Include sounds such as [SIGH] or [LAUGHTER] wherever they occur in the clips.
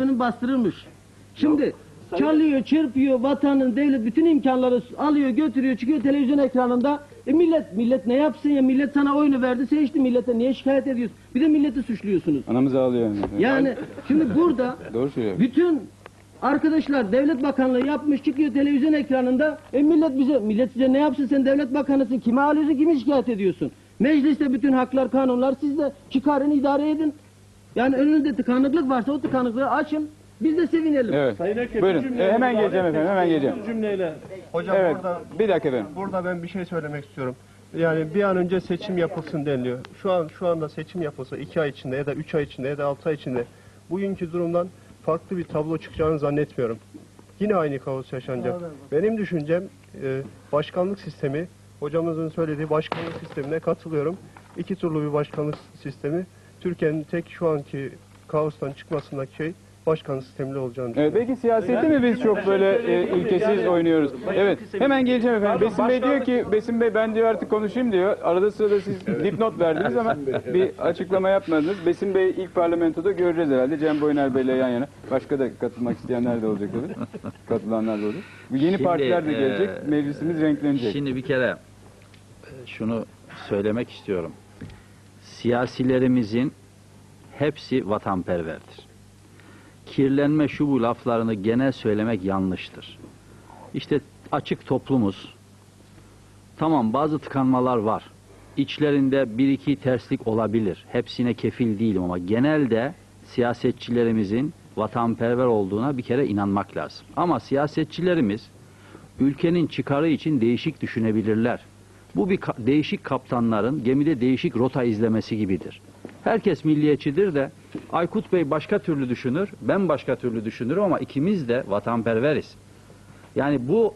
Benim bastırılmış. Şimdi çalıyor, çırpıyor, vatanın, devlet bütün imkanları alıyor, götürüyor, çıkıyor televizyon ekranında. E millet, millet ne yapsın ya? Millet sana oyunu verdi, seçti millete. Niye şikayet ediyorsun? Bir de milleti suçluyorsunuz. Anamız ağlıyor yani. Yani şimdi burada [LAUGHS] Doğru söylüyor. bütün arkadaşlar devlet bakanlığı yapmış çıkıyor televizyon ekranında. E millet bize, millet size ne yapsın sen devlet bakanısın. Kime alıyorsun, kimi şikayet ediyorsun? Mecliste bütün haklar, kanunlar sizde. Çıkarın, idare edin. Yani önünde tıkanıklık varsa o tıkanıklığı açın. Biz de sevinelim. Evet. Sayın Ekrem, Buyurun. E, hemen geleceğim efendim, hemen geleceğim. cümleyle. Hocam Evet. burada Bir dakika efendim. burada ben bir şey söylemek istiyorum. Yani bir an önce seçim yapılsın deniliyor. Şu an şu anda seçim yapılsa iki ay içinde ya da üç ay içinde ya da altı ay içinde bugünkü durumdan farklı bir tablo çıkacağını zannetmiyorum. Yine aynı kaos yaşanacak. Benim düşüncem e, başkanlık sistemi, hocamızın söylediği başkanlık sistemine katılıyorum. İki turlu bir başkanlık sistemi. Türkiye'nin tek şu anki kaostan çıkmasındaki şey başkanlık sistemli olacağını Evet, düşünüyorum. belki siyasette mi biz çok böyle e, ilkesiz oynuyoruz? Evet, hemen geleceğim efendim. Besim Bey diyor ki, Besim Bey ben diyor artık konuşayım diyor. Arada sırada siz dipnot verdiniz ama bir açıklama yapmadınız. Besim Bey ilk parlamentoda göreceğiz herhalde. Cem Boyner Bey'le yan yana. Başka da katılmak isteyenler de olacak tabii. Katılanlar da olacak. Bu yeni Şimdi, partiler de gelecek. e, Meclisimiz renklenecek. Şimdi bir kere e, şunu söylemek istiyorum. Siyasilerimizin hepsi vatanperverdir. Kirlenme şu bu laflarını genel söylemek yanlıştır. İşte açık toplumuz. Tamam bazı tıkanmalar var. İçlerinde bir iki terslik olabilir. Hepsine kefil değilim ama genelde siyasetçilerimizin vatanperver olduğuna bir kere inanmak lazım. Ama siyasetçilerimiz ülkenin çıkarı için değişik düşünebilirler. Bu bir ka- değişik kaptanların gemide değişik rota izlemesi gibidir. Herkes milliyetçidir de Aykut Bey başka türlü düşünür, ben başka türlü düşünürüm ama ikimiz de vatanperveriz. Yani bu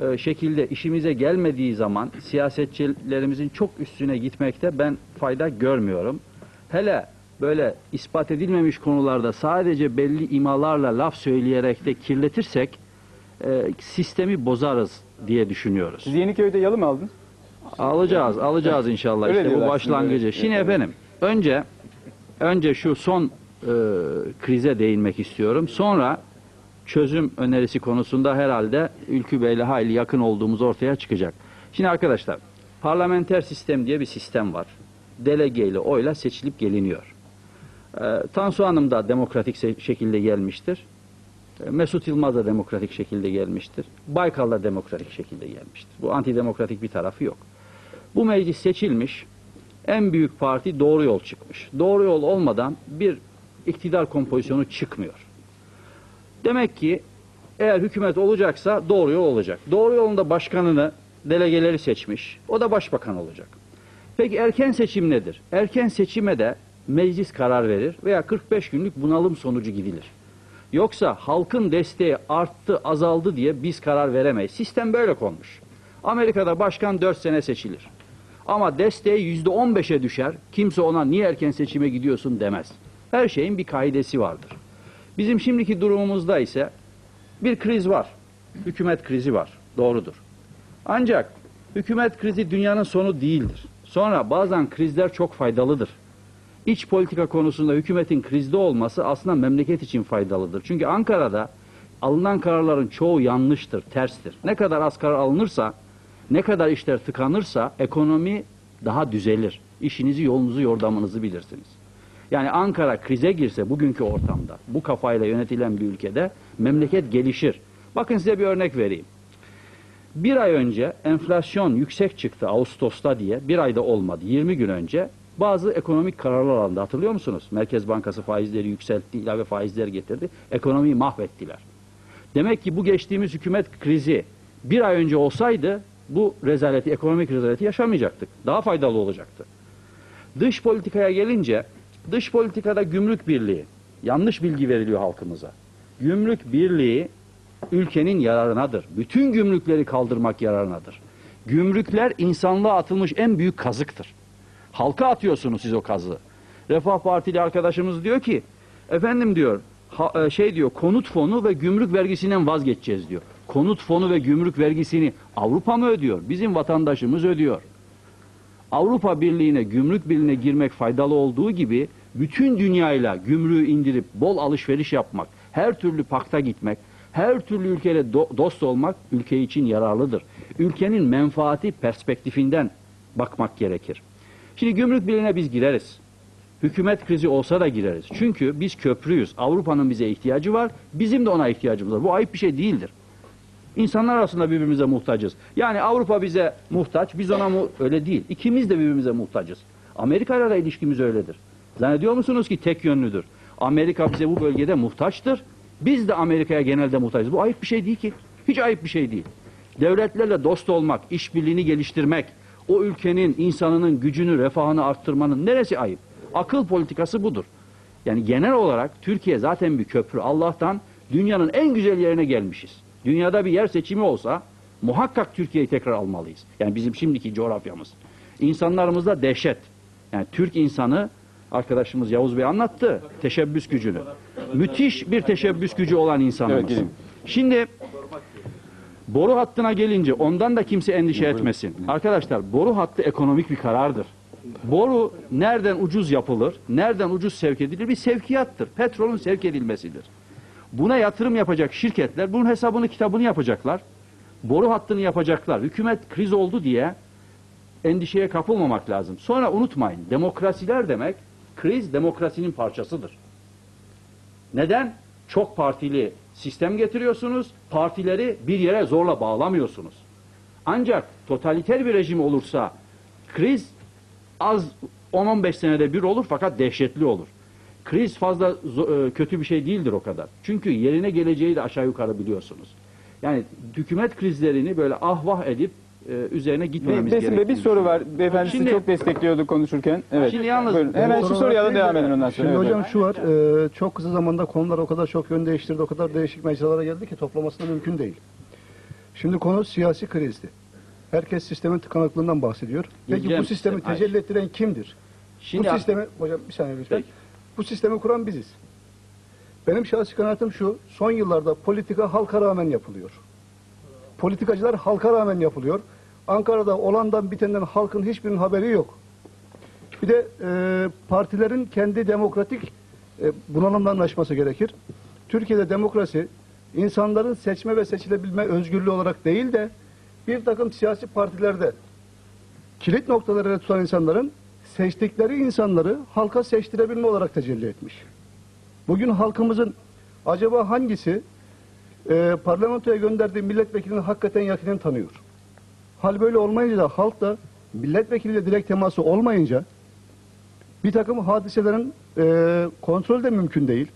e, şekilde işimize gelmediği zaman siyasetçilerimizin çok üstüne gitmekte ben fayda görmüyorum. Hele böyle ispat edilmemiş konularda sadece belli imalarla laf söyleyerek de kirletirsek e, sistemi bozarız diye düşünüyoruz. Siz Yeniköy'de yalı mı aldınız? Alacağız, alacağız inşallah. Öyle işte bu diyorlar başlangıcı. şimdi, Evet. efendim, önce önce şu son e, krize değinmek istiyorum. Sonra çözüm önerisi konusunda herhalde Ülkü Bey'le hayli yakın olduğumuz ortaya çıkacak. Şimdi arkadaşlar, parlamenter sistem diye bir sistem var. Delegeyle oyla seçilip geliniyor. E, Tansu Hanım da demokratik şekilde gelmiştir. E, Mesut Yılmaz da demokratik şekilde gelmiştir. Baykal da demokratik şekilde gelmiştir. Bu antidemokratik bir tarafı yok. Bu meclis seçilmiş, en büyük parti doğru yol çıkmış. Doğru yol olmadan bir iktidar kompozisyonu çıkmıyor. Demek ki eğer hükümet olacaksa doğru yol olacak. Doğru yolun da başkanını, delegeleri seçmiş. O da başbakan olacak. Peki erken seçim nedir? Erken seçime de meclis karar verir veya 45 günlük bunalım sonucu gidilir. Yoksa halkın desteği arttı, azaldı diye biz karar veremeyiz. Sistem böyle konmuş. Amerika'da başkan 4 sene seçilir. Ama desteği %15'e düşer. Kimse ona niye erken seçime gidiyorsun demez. Her şeyin bir kaidesi vardır. Bizim şimdiki durumumuzda ise bir kriz var. Hükümet krizi var. Doğrudur. Ancak hükümet krizi dünyanın sonu değildir. Sonra bazen krizler çok faydalıdır. İç politika konusunda hükümetin krizde olması aslında memleket için faydalıdır. Çünkü Ankara'da alınan kararların çoğu yanlıştır, terstir. Ne kadar az karar alınırsa, ne kadar işler tıkanırsa ekonomi daha düzelir. İşinizi, yolunuzu, yordamınızı bilirsiniz. Yani Ankara krize girse bugünkü ortamda, bu kafayla yönetilen bir ülkede memleket gelişir. Bakın size bir örnek vereyim. Bir ay önce enflasyon yüksek çıktı Ağustos'ta diye, bir ayda olmadı, 20 gün önce bazı ekonomik kararlar alındı. Hatırlıyor musunuz? Merkez Bankası faizleri yükseltti, ilave faizler getirdi. Ekonomiyi mahvettiler. Demek ki bu geçtiğimiz hükümet krizi bir ay önce olsaydı bu rezaleti, ekonomik rezaleti yaşamayacaktık. Daha faydalı olacaktı. Dış politikaya gelince dış politikada gümrük birliği yanlış bilgi veriliyor halkımıza. Gümrük birliği ülkenin yararınadır. Bütün gümrükleri kaldırmak yararınadır. Gümrükler insanlığa atılmış en büyük kazıktır. Halka atıyorsunuz siz o kazığı. Refah Partili arkadaşımız diyor ki efendim diyor e, şey diyor konut fonu ve gümrük vergisinden vazgeçeceğiz diyor. Konut fonu ve gümrük vergisini Avrupa mı ödüyor? Bizim vatandaşımız ödüyor. Avrupa Birliği'ne, gümrük birliğine girmek faydalı olduğu gibi bütün dünyayla gümrüğü indirip bol alışveriş yapmak, her türlü pakta gitmek, her türlü ülkeyle do- dost olmak ülke için yararlıdır. Ülkenin menfaati perspektifinden bakmak gerekir. Şimdi gümrük birliğine biz gireriz. Hükümet krizi olsa da gireriz. Çünkü biz köprüyüz. Avrupa'nın bize ihtiyacı var. Bizim de ona ihtiyacımız var. Bu ayıp bir şey değildir. İnsanlar arasında birbirimize muhtacız. Yani Avrupa bize muhtaç, biz ona mu öyle değil. İkimiz de birbirimize muhtacız. Amerika ile ilişkimiz öyledir. Zannediyor musunuz ki tek yönlüdür? Amerika bize bu bölgede muhtaçtır. Biz de Amerika'ya genelde muhtacız. Bu ayıp bir şey değil ki. Hiç ayıp bir şey değil. Devletlerle dost olmak, işbirliğini geliştirmek, o ülkenin insanının gücünü, refahını arttırmanın neresi ayıp? Akıl politikası budur. Yani genel olarak Türkiye zaten bir köprü. Allah'tan dünyanın en güzel yerine gelmişiz. Dünyada bir yer seçimi olsa muhakkak Türkiye'yi tekrar almalıyız. Yani bizim şimdiki coğrafyamız. İnsanlarımızda dehşet. Yani Türk insanı arkadaşımız Yavuz Bey anlattı teşebbüs gücünü. Müthiş bir teşebbüs gücü olan insanımız. Evet. Şimdi boru hattına gelince ondan da kimse endişe etmesin. Arkadaşlar boru hattı ekonomik bir karardır. Boru nereden ucuz yapılır, nereden ucuz sevk edilir bir sevkiyattır. Petrolün sevk edilmesidir. Buna yatırım yapacak şirketler bunun hesabını kitabını yapacaklar. Boru hattını yapacaklar. Hükümet kriz oldu diye endişeye kapılmamak lazım. Sonra unutmayın demokrasiler demek kriz demokrasinin parçasıdır. Neden? Çok partili sistem getiriyorsunuz. Partileri bir yere zorla bağlamıyorsunuz. Ancak totaliter bir rejim olursa kriz az 10-15 senede bir olur fakat dehşetli olur. Kriz fazla e, kötü bir şey değildir o kadar. Çünkü yerine geleceği de aşağı yukarı biliyorsunuz. Yani hükümet krizlerini böyle ahvah edip e, üzerine gitmememiz Besim Bey bir soru var. Beyefendi Şimdi- çok destekliyordu konuşurken. Evet. Şimdi yalnız- Buyurun. Hemen şu soruya da devam edin ondan sonra. Şimdi Evet, hocam evet. şu var, e, çok kısa zamanda konular o kadar çok yön değiştirdi, o kadar değişik mecralara geldi ki toplaması da mümkün değil. Şimdi konu siyasi krizdi. Herkes sistemin tıkanıklığından bahsediyor. Peki Geleceğim bu sistemi tecelli ettiren kimdir? Şimdi bu sistemi, hocam bir saniye lütfen. Peki. Bu sistemi kuran biziz. Benim şahsi kanaatim şu, son yıllarda politika halka rağmen yapılıyor. Politikacılar halka rağmen yapılıyor. Ankara'da olandan bitenden halkın hiçbirinin haberi yok. Bir de e, partilerin kendi demokratik e, bunalımlarını aşması gerekir. Türkiye'de demokrasi insanların seçme ve seçilebilme özgürlüğü olarak değil de bir takım siyasi partilerde kilit noktaları tutan insanların seçtikleri insanları halka seçtirebilme olarak tecelli etmiş. Bugün halkımızın acaba hangisi e, parlamentoya gönderdiği milletvekilini hakikaten yakinen tanıyor? Hal böyle olmayınca da halk da milletvekiliyle direkt teması olmayınca bir takım hadiselerin e, kontrolü de mümkün değil.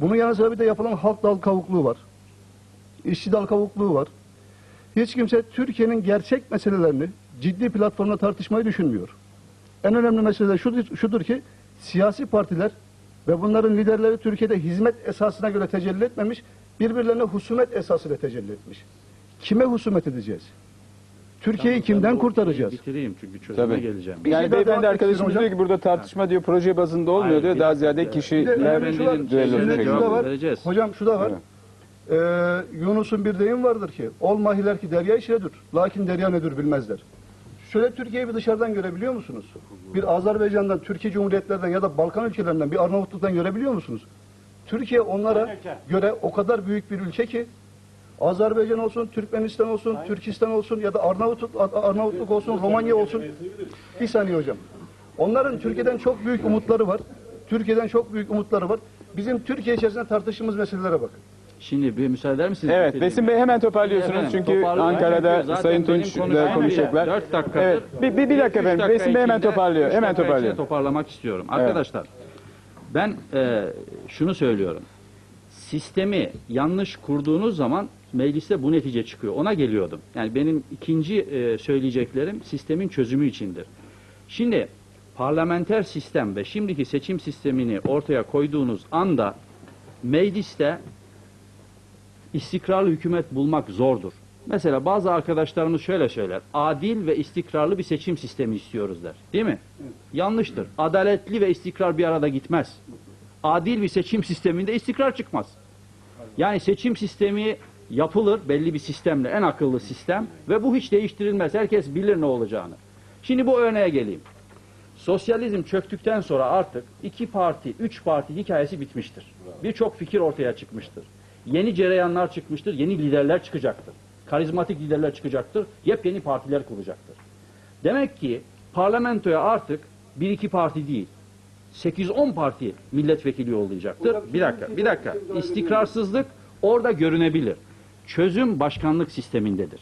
Bunun yanı sıra bir de yapılan halk dal kavukluğu var. İşçi dal kavukluğu var. Hiç kimse Türkiye'nin gerçek meselelerini ciddi platformda tartışmayı düşünmüyor. En önemli mesele şudur, şudur ki siyasi partiler ve bunların liderleri Türkiye'de hizmet esasına göre tecelli etmemiş, birbirlerine husumet esasıyla tecelli etmiş. Kime husumet edeceğiz? Türkiye'yi kimden kurtaracağız? Bitireyim çünkü çözüme Tabii. geleceğim. Bir Yani şey daha beyefendi arkadaşımız istiyorum diyor ki burada tartışma diyor proje bazında olmuyor Hayır, diyor. Daha ziyade Bir de kişiler önemli şu var, düellosu şimdi şeklinde. şu da var. Vereceğiz. Hocam şu da var. Ee, Yunus'un bir deyim vardır ki, ol mahiler ki derya işledir, lakin derya nedir bilmezler. Şöyle Türkiye'yi bir dışarıdan görebiliyor musunuz? Bir Azerbaycan'dan, Türkiye Cumhuriyetlerden ya da Balkan ülkelerinden, bir Arnavutluk'tan görebiliyor musunuz? Türkiye onlara göre o kadar büyük bir ülke ki, Azerbaycan olsun, Türkmenistan olsun, Türkistan olsun ya da Arnavutluk, Arnavutluk olsun, Romanya olsun. Bir saniye hocam. Onların Türkiye'den çok büyük umutları var. Türkiye'den çok büyük umutları var. Bizim Türkiye içerisinde tartıştığımız meselelere bakın. Şimdi bir müsaade eder misiniz? Evet Bitireyim. Besim Bey hemen toparlıyorsunuz Efendim, çünkü toparlayın. Ankara'da Zaten Sayın benim Tunç konuşmam da konuşacaklar. dört dakikadır. Evet. Bir, bir, bir dakika Üç efendim. dakika Besim Bey hemen içinde- toparlıyor. üç Hemen dakika toparlıyor. toparlamak istiyorum. Arkadaşlar ben e, şunu söylüyorum. Sistemi yanlış kurduğunuz zaman mecliste bu netice çıkıyor. Ona geliyordum. Yani benim ikinci e, söyleyeceklerim sistemin çözümü içindir. Şimdi parlamenter sistem ve şimdiki seçim sistemini ortaya koyduğunuz anda mecliste istikrarlı hükümet bulmak zordur. Mesela bazı arkadaşlarımız şöyle söyler. Adil ve istikrarlı bir seçim sistemi istiyoruz der. Değil mi? Yanlıştır. Adaletli ve istikrar bir arada gitmez. Adil bir seçim sisteminde istikrar çıkmaz. Yani seçim sistemi yapılır belli bir sistemle, en akıllı sistem ve bu hiç değiştirilmez. Herkes bilir ne olacağını. Şimdi bu örneğe geleyim. Sosyalizm çöktükten sonra artık iki parti, üç parti hikayesi bitmiştir. Birçok fikir ortaya çıkmıştır. Yeni cereyanlar çıkmıştır, yeni liderler çıkacaktır. Karizmatik liderler çıkacaktır, yepyeni partiler kuracaktır. Demek ki parlamentoya artık bir iki parti değil, 8-10 parti milletvekili yollayacaktır. Bir dakika, bir dakika. İstikrarsızlık orada görünebilir. Çözüm başkanlık sistemindedir.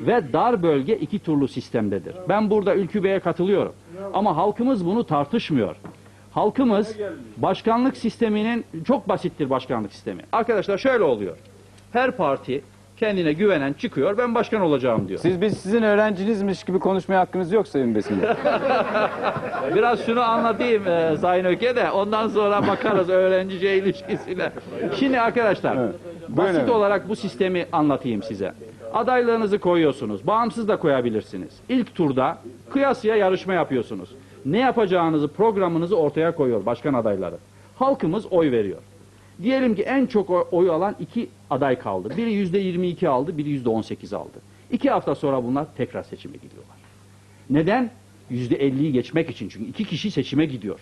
Ve dar bölge iki turlu sistemdedir. Ben burada Ülkü Bey'e katılıyorum. Ama halkımız bunu tartışmıyor. Halkımız başkanlık sisteminin çok basittir başkanlık sistemi. Arkadaşlar şöyle oluyor. Her parti kendine güvenen çıkıyor ben başkan olacağım diyor. Siz biz sizin öğrencinizmiş gibi konuşmaya hakkınız yok Sayın Besim Bey. [LAUGHS] Biraz şunu anlatayım e, Sayın Öke de ondan sonra bakarız öğrencice ilişkisine. Şimdi arkadaşlar Evet. Basit olarak bu sistemi anlatayım size. Adaylığınızı koyuyorsunuz. Bağımsız da koyabilirsiniz. İlk turda kıyasıya yarışma yapıyorsunuz. Ne yapacağınızı, programınızı ortaya koyuyor başkan adayları. Halkımız oy veriyor. Diyelim ki en çok oy- alan iki aday kaldı. Biri yüzde 22 aldı, biri yüzde 18 aldı. İki hafta sonra bunlar tekrar seçime gidiyorlar. Neden? Yüzde 50'yi geçmek için. Çünkü iki kişi seçime gidiyor.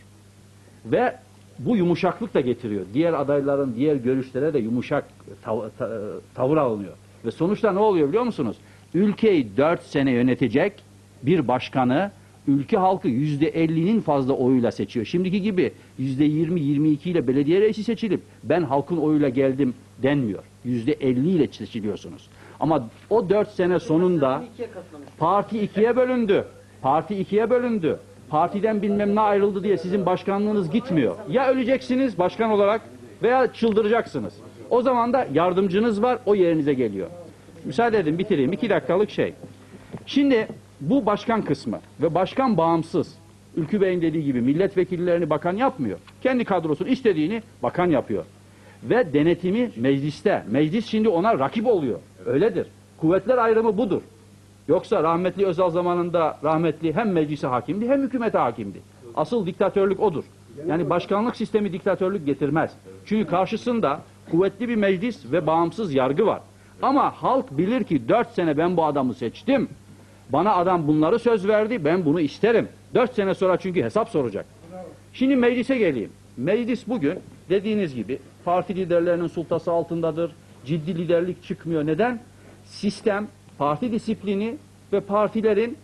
Ve bu yumuşaklık da getiriyor. Diğer adayların diğer görüşlere de yumuşak tav- ta- tavır alınıyor. Ve sonuçta ne oluyor biliyor musunuz? Ülkeyi 4 sene yönetecek bir başkanı ülke halkı yüzde 50'nin fazla oyuyla seçiyor. Şimdiki gibi yüzde 20-22 ile belediye reisi seçilip ben halkın oyuyla geldim denmiyor. Yüzde 50 ile seçiliyorsunuz. Ama o 4 sene sonunda parti ikiye bölündü. Parti ikiye bölündü. Partiden bilmem ne ayrıldı diye sizin başkanlığınız gitmiyor. Ya öleceksiniz başkan olarak veya çıldıracaksınız. O zaman da yardımcınız var o yerinize geliyor. Müsaade edin bitireyim. iki dakikalık şey. Şimdi bu başkan kısmı ve başkan bağımsız. Ülkü Bey'in dediği gibi milletvekillerini bakan yapmıyor. Kendi kadrosunu istediğini bakan yapıyor. Ve denetimi mecliste. Meclis şimdi ona rakip oluyor. Öyledir. Kuvvetler ayrımı budur. Yoksa rahmetli Özal zamanında rahmetli hem meclise hakimdi hem hükümete hakimdi. Asıl diktatörlük odur. Yani başkanlık sistemi diktatörlük getirmez. Çünkü karşısında kuvvetli bir meclis ve bağımsız yargı var. Ama halk bilir ki dört sene ben bu adamı seçtim. Bana adam bunları söz verdi ben bunu isterim. Dört sene sonra çünkü hesap soracak. Şimdi meclise geleyim. Meclis bugün dediğiniz gibi parti liderlerinin sultası altındadır. Ciddi liderlik çıkmıyor. Neden? Sistem, parti disiplini ve partilerin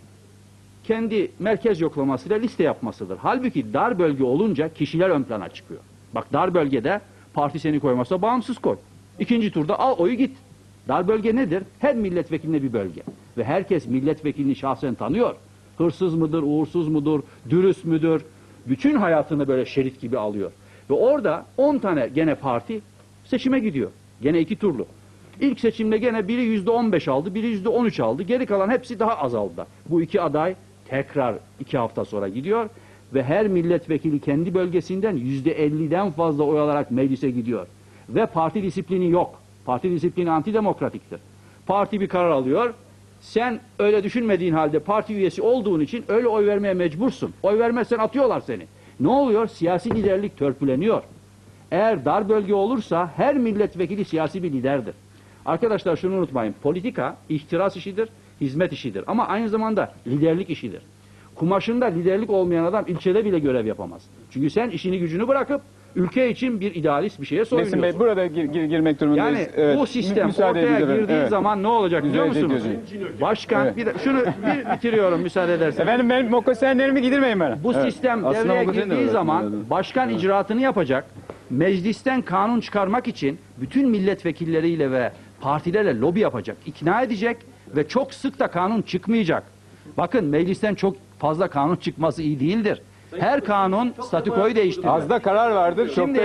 kendi merkez yoklamasıyla liste yapmasıdır. Halbuki dar bölge olunca kişiler ön plana çıkıyor. Bak dar bölgede parti seni koymasa bağımsız koy. İkinci turda al oyu git. Dar bölge nedir? Her milletvekiline bir bölge. Ve herkes milletvekilini şahsen tanıyor. Hırsız mıdır, uğursuz mudur, dürüst müdür? Bütün hayatını böyle şerit gibi alıyor. Ve orada 10 tane gene parti seçime gidiyor. Gene iki turlu. İlk seçimde gene biri yüzde 15 aldı, biri yüzde 13 aldı. Geri kalan hepsi daha azaldı. Bu iki aday tekrar iki hafta sonra gidiyor ve her milletvekili kendi bölgesinden yüzde 50'den fazla oy alarak meclise gidiyor. Ve parti disiplini yok. Parti disiplini antidemokratiktir. Parti bir karar alıyor. Sen öyle düşünmediğin halde parti üyesi olduğun için öyle oy vermeye mecbursun. Oy vermezsen atıyorlar seni. Ne oluyor? Siyasi liderlik törpüleniyor. Eğer dar bölge olursa her milletvekili siyasi bir liderdir. Arkadaşlar şunu unutmayın. Politika ihtiras işidir, hizmet işidir. Ama aynı zamanda liderlik işidir. Kumaşında liderlik olmayan adam ilçede bile görev yapamaz. Çünkü sen işini gücünü bırakıp ülke için bir idealist bir şeye soyunuyorsun. Bey burada gir- gir- girmek durumundayız. Yani Evet. bu Mü- sistem müsaade ortaya girdiği Evet. zaman ne olacak biliyor Müsaade musunuz? ediyorsunuz. Başkan Evet. bir de, şunu bir bitiriyorum müsaade ederseniz. Efendim benim mokosenlerimi giydirmeyin bana. Bu Evet. sistem Aslında devreye mokosen de girdiği öyle. zaman Evet. başkan icraatını yapacak. Meclisten kanun çıkarmak için bütün milletvekilleriyle ve partilerle lobi yapacak, ikna edecek ve çok sık da kanun çıkmayacak. Bakın meclisten çok fazla kanun çıkması iyi değildir. Her kanun statükoyu değiştirir. Az da karar vardır. Şimdi-